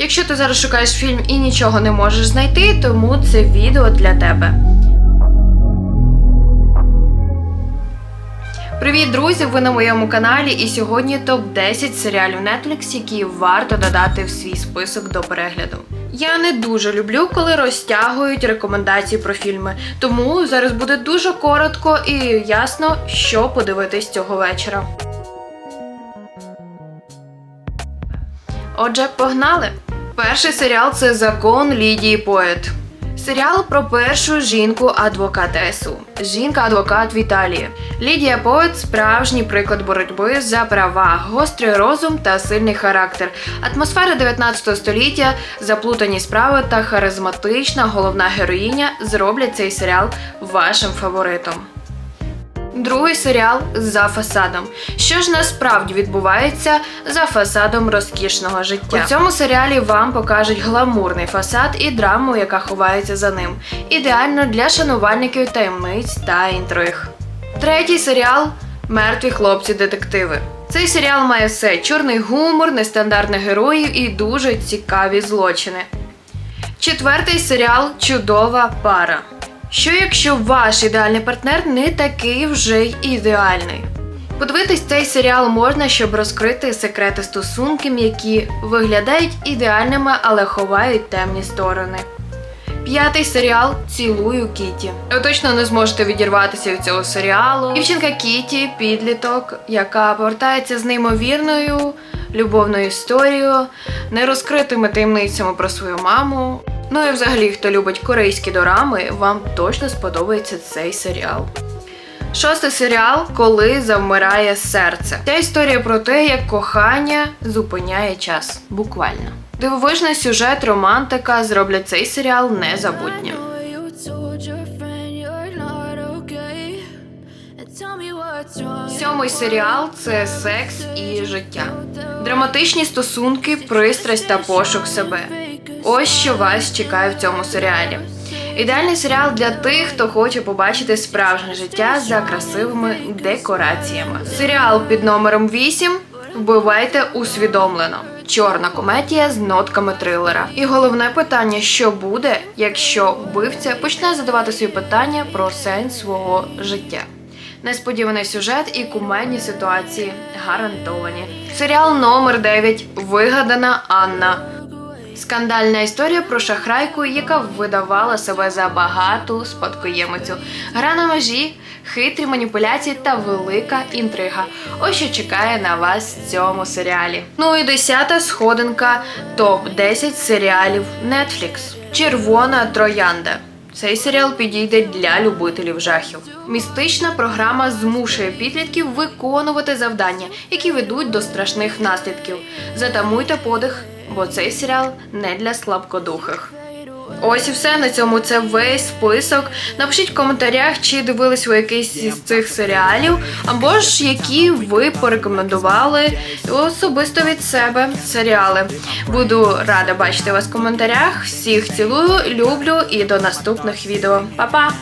Якщо ти зараз шукаєш фільм і нічого не можеш знайти, тому це відео для тебе. Привіт, друзі! Ви на моєму каналі, і сьогодні топ 10 серіалів Netflix, які варто додати в свій список до перегляду. Я не дуже люблю, коли розтягують рекомендації про фільми, тому зараз буде дуже коротко і ясно, що подивитись цього вечора. Отже, погнали! Перший серіал це Закон Лідії Поет. Серіал про першу жінку адвокатесу. Жінка-адвокат в Італії. Лідія Поет справжній приклад боротьби за права, гострий розум та сильний характер. Атмосфера 19 століття, заплутані справи та харизматична головна героїня зроблять цей серіал вашим фаворитом. Другий серіал за фасадом. Що ж насправді відбувається за фасадом розкішного життя? У цьому серіалі вам покажуть гламурний фасад і драму, яка ховається за ним. Ідеально для шанувальників таємниць та інтриг. Третій серіал Мертві хлопці-детективи. Цей серіал має все: чорний гумор, нестандартних героїв і дуже цікаві злочини. Четвертий серіал Чудова пара. Що якщо ваш ідеальний партнер не такий вже й ідеальний? Подивитись цей серіал можна, щоб розкрити секрети стосунків, які виглядають ідеальними, але ховають темні сторони. П'ятий серіал Цілую Кіті. Ви точно не зможете відірватися від цього серіалу. Дівчинка Кіті, підліток, яка повертається з неймовірною любовною історією, нерозкритими таємницями про свою маму. Ну і взагалі, хто любить корейські дорами, вам точно сподобається цей серіал. Шостий серіал Коли завмирає серце. Ця історія про те, як кохання зупиняє час. Буквально. Дивовижний сюжет, романтика зроблять цей серіал незабутнім. Сьомий серіал це секс і життя. Драматичні стосунки, пристрасть та пошук себе. Ось що вас чекає в цьому серіалі. Ідеальний серіал для тих, хто хоче побачити справжнє життя за красивими декораціями. Серіал під номером 8 Вбивайте усвідомлено. Чорна комедія з нотками трилера. І головне питання: що буде, якщо вбивця почне задавати собі питання про сенс свого життя. Несподіваний сюжет і кумедні ситуації гарантовані. Серіал номер 9 Вигадана Анна. Скандальна історія про шахрайку, яка видавала себе за багату спадкоємицю. Гра на межі, хитрі маніпуляції та велика інтрига. Ось що чекає на вас в цьому серіалі. Ну і десята сходинка топ 10 серіалів Netflix. Червона троянда. Цей серіал підійде для любителів жахів. Містична програма змушує підлітків виконувати завдання, які ведуть до страшних наслідків. Затамуйте подих, бо цей серіал не для слабкодухих. Ось і все на цьому. Це весь список. Напишіть в коментарях, чи дивились ви якийсь із цих серіалів, або ж які ви порекомендували особисто від себе серіали. Буду рада бачити вас в коментарях. Всіх цілую, люблю і до наступних відео. Па-па!